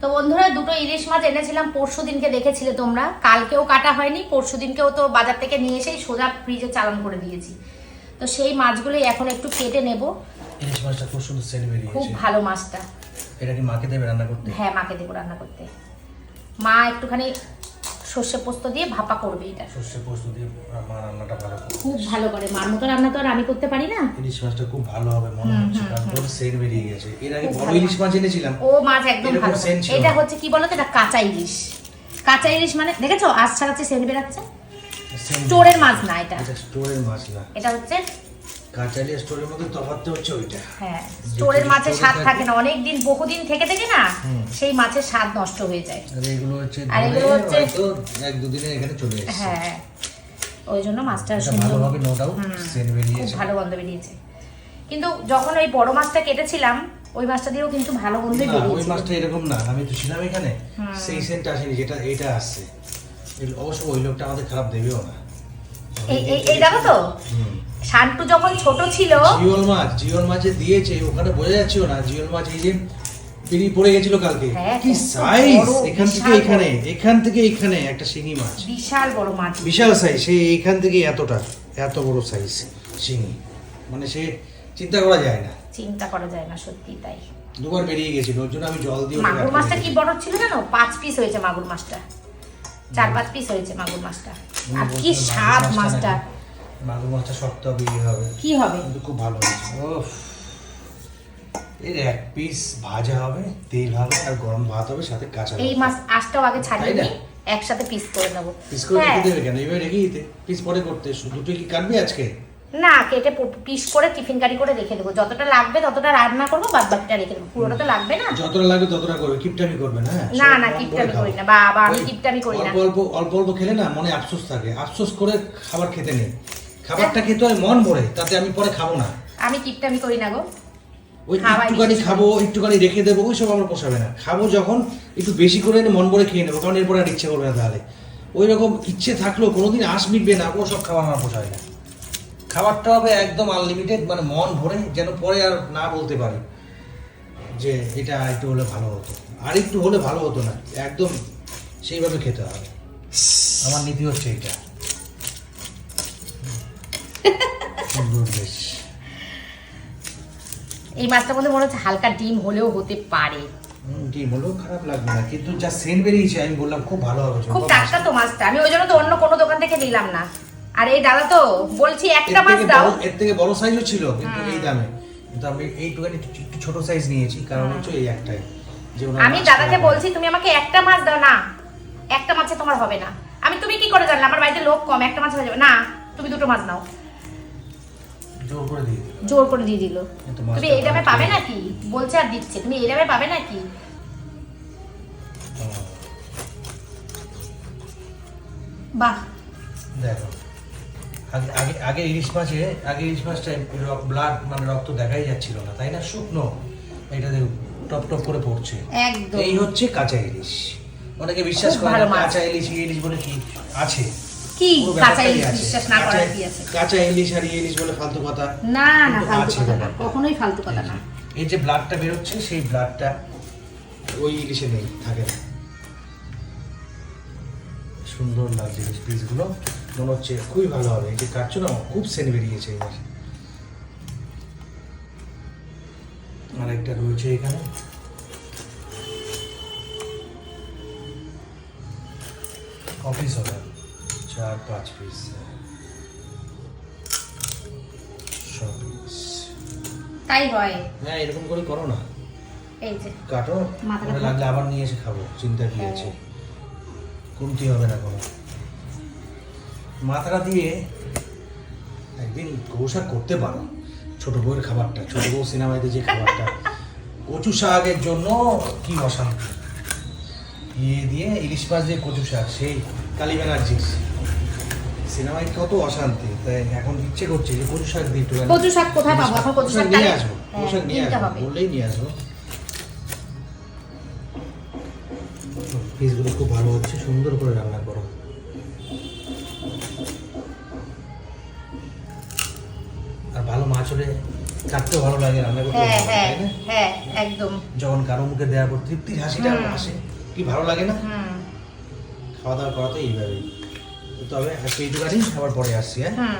তো বন্ধুরা দুটো ইলিশ মাছ এনেছিলাম পরশু দিনকে দেখেছিলে তোমরা। কালকেও কাটা হয়নি পরশু দিনকেও তো বাজার থেকে নিয়ে এসেই সোজা ফ্রিজে চালান করে দিয়েছি। তো সেই মাছগুলোই এখন একটু কেটে নেব। ইলিশ মাছটা খুব সুন্দর সেন্ট খুব ভালো মাছটা। এটা কি মাকে দেবে রান্না করতে? হ্যাঁ মাকে দেবো রান্না করতে। মা একটুখানি সর্ষে পোস্ত দিয়ে ভাপা করবে এটা। সর্ষে পোস্ত দিয়ে মা রান্নাটা ভালো করে খুব ভালো করে। মার মতো রান্না তো আর আমি করতে পারি না। ইলিশ মাছটা খুব ভালো হবে মনে হচ্ছে কারণ সেন্ট বেরিয়ে গেছে। এর আগে বড় ইলিশ মাছ এনেছিলাম। ও মাছ একদম ভালো। এটা হচ্ছে কি বলতো? এটা কাঁচা ইলিশ। কাঁচা ইলিশ মানে দেখেছ? আজ ছাড়াচ্ছে সেন্ট বেরাচ্ছে। স্টোরের মাছ না এটা। এটা স্টোরের মাছ না। এটা হচ্ছে কাঁচালিয়া স্টোরের মধ্যে হচ্ছে ওইটা। হ্যাঁ স্টোরের মাছের স্বাদ থাকে- না অনেক দিন বহুদিন থেকে থেকে না সেই মাছের স্বাদ নষ্ট হয়ে যায়। আর এগুলো হচ্ছে আর এগুলো হচ্ছে- এক দুদিনে এখানে চলে এসেছে। হ্যাঁ ওই জন্য মাছটা ভালোভাবে নো ডাউট খুব বেরিয়েছে ভালো গন্ধ বেরিয়েছে। কিন্তু যখন ওই বড় মাছটা কেটেছিলাম ওই মাছটা দিয়েও কিন্তু ভালো গন্ধই না ওই মাছটা এরকম না আমি তো ছিলাম এখানে সেই সেন্ট আসেনি যেটা এটা আসছে। অবশ্য ওই লোকটা আমাদের খারাপ দেবেও না। এই এই- দেখো তো। শান্টু যখন ছোট ছিল জিওল মাছ জিওল মাছে দিয়েছে ওখানে বোঝা যাচ্ছিল না জিওল মাছ এই যে বেরিয়ে পড়ে গেছিল কালকে। হ্যাঁ, কি সাইজ এখান থেকে এখানে এখান থেকে এখানে একটা শিঙি মাছ। বিশাল বড় মাছ। বিশাল সাইজ সে এইখান থেকে এতটা এত বড় সাইজ শিঙি। মানে সে চিন্তা করা যায় না। চিন্তা করা যায় না সত্যি তাই। দুবার বেরিয়ে গেছিল ওর জন্য আমি জল দিয়ে মাগুর মাছটা কি বড় ছিল জানো? পাঁচ পিস হয়েছে মাগুর মাছটা। চার পাঁচ পিস হয়েছে মাগুর মাছটা। আর কি স্বাদ মাছটা মাগুর মাছটা শক্ত হবে ইয়ে হবে। কি হবে? কিন্তু খুব ভালো হয়েছে। ওফ এর এক পিস ভাজা হবে তেল হবে আর গরম ভাত হবে সাথে কাঁচা এই মাছ আজটাও আগে ছাড়িয়ে নিই একসাথে পিস করে নেব। পিস করে হ্যাঁ। রেখে দেবে কেন? রেখে দিতে। পিস পরে করতে দুটো কি কাটবি আজকে? না কেটে পিস করে টিফিন কারি করে রেখে দেবো। যতটা লাগবে ততটা রান্না করব বাদ বাকিটা রেখে দেবো। পুরোটা তো লাগবে না? যতটা লাগবে ততটা করবে। কিপটামি করবে না হ্যাঁ? না না কিপটামি। করি না। বাবা আমি কিপটামি করি না। অল্প অল্প খেলে না মনে আফসোস থাকে। আফসোস করে খাবার খেতে নেই। খাবারটা খেতে হয় মন ভরে তাতে আমি পরে খাব না। আমি কিপটামি করি না গো। ওই একটুখানি খাব একটুখানি রেখে দেবো ওইসব আমার পোষাবে না। খাব যখন একটু বেশি করে মন ভরে খেয়ে নেব কারণ এরপরে আর ইচ্ছে করবে না তাহলে। ওই রকম ইচ্ছে থাকলেও কোনোদিন আশ মিটবে না ও সব খাবার আমার পোষাবে না। খাবারটা হবে একদম আনলিমিটেড মানে মন ভরে যেন পরে আর না বলতে পারি যে এটা আর একটু হলে ভালো হতো। আর একটু হলে ভালো হতো না একদম সেইভাবে খেতে হবে। আমার নীতি হচ্ছে এটা সুন্দর বেশ এই মাছটার মধ্যে মনে হচ্ছে হালকা ডিম হলেও হতে পারে। ডিম হলেও খারাপ লাগবে না কিন্তু যা সেন্ট বেরিয়েছে আমি বললাম খুব ভালো হবে খুব টাটকা মাছটা। তো মাছটা। আমি ওই জন্য তো অন্য কোনো দোকান থেকে নিলাম না। আর এই দাদা তো বলছি একটা মাছ দাও। এর থেকে বড় সাইজও ছিল কিন্তু এই দামে। কিন্তু আমি একটু ছোট সাইজ নিয়েছি কারণ হচ্ছে এই একটাই। আমি দাদাকে বলছি তুমি আমাকে একটা মাছ দাও না একটা মাছে তোমার হবে না। আমি তুমি কি করে জানলে? আমার বাড়িতে লোক কম একটা মাছ হয়ে যাবে। না তুমি দুটো মাছ নাও। জোর করে দিয়ে দিল। জোর করে দিয়ে দিল। তুমি এই দামে পাবে নাকি? বলছে আর দিচ্ছে। তুমি এই দামে পাবে নাকি? বাহ। দেখো। আগে আগে আগে ইলিশ মাছে আগে ইলিশ মাছটা ব্লাড মানে রক্ত দেখাই যাচ্ছিল না তাই না? শুকনো। এটা টপ টপ করে পড়ছে। একদম। এই হচ্ছে কাঁচা ইলিশ। অনেকে বিশ্বাস করে। কাঁচা ইলিশ ইলিশ বলে কি আছে। কি পুরো কাঁচা ব্যাপারটাই ইলিশ বিশ্বাস না করার কি আছে? কাঁচা ইলিশ আর ইলিশ বলে ফালতু কথা? না না ফালতু কথা না কখনোই ফালতু কথা না। এই যে ব্লাডটা বেরোচ্ছে সেই ব্লাডটা ওই ইলিশে নেই থাকে না। সুন্দর লাগছে ইলিশ পিসগুলো মনে হচ্ছে খুবই ভালো হবে। এই যে কাটছো না খুব সেন্ট বেরিয়েছে এবার আর একটা রয়েছে এখানে। অফিস হবে চার পাঁচ পিস তাই হয়। হ্যাঁ এরকম করে করো না। এই যে কাটো মাথাটা লাগলে আবার নিয়ে এসে খাব চিন্তা কি হ্যাঁ। আছে? কমতি হবে না কোনো। মাথাটা দিয়ে একদিন কৌশাক করতে পারো ছোট বউয়ের খাবারটা ছোট বউ সিনেমাতে যে খাবারটা। কচু শাকের জন্য কি অশান্তি। ইয়ে দিয়ে ইলিশ মাছ দিয়ে কচু শাক সেই কালী ব্যানার্জির। সিনেমায় কত অশান্তি তাই এখন ইচ্ছে করছে যে কচু শাক দিয়ে একটু কচু শাক কোথায় পাবো? এখন কচু শাক নিয়ে আসব হ্যাঁ, কচু শাক নিয়ে আসব বললেই নিয়ে আসব। পিসগুলো খুব ভালো হচ্ছে সুন্দর করে রান্না করো। আর ভালো মাছ হলে কাটতেও ভালো লাগে রান্না করতে হ্যাঁ হ্যাঁ হ্যাঁ একদম। যখন কারও মুখে দেওয়ার পর তৃপ্তির হাসিটা। আসে। কি ভালো লাগে না? খাওয়া দাওয়া করাতে এইভাবেই। তবে আজকে কাটিং আবার পরে আসছি হ্যাঁ? হুম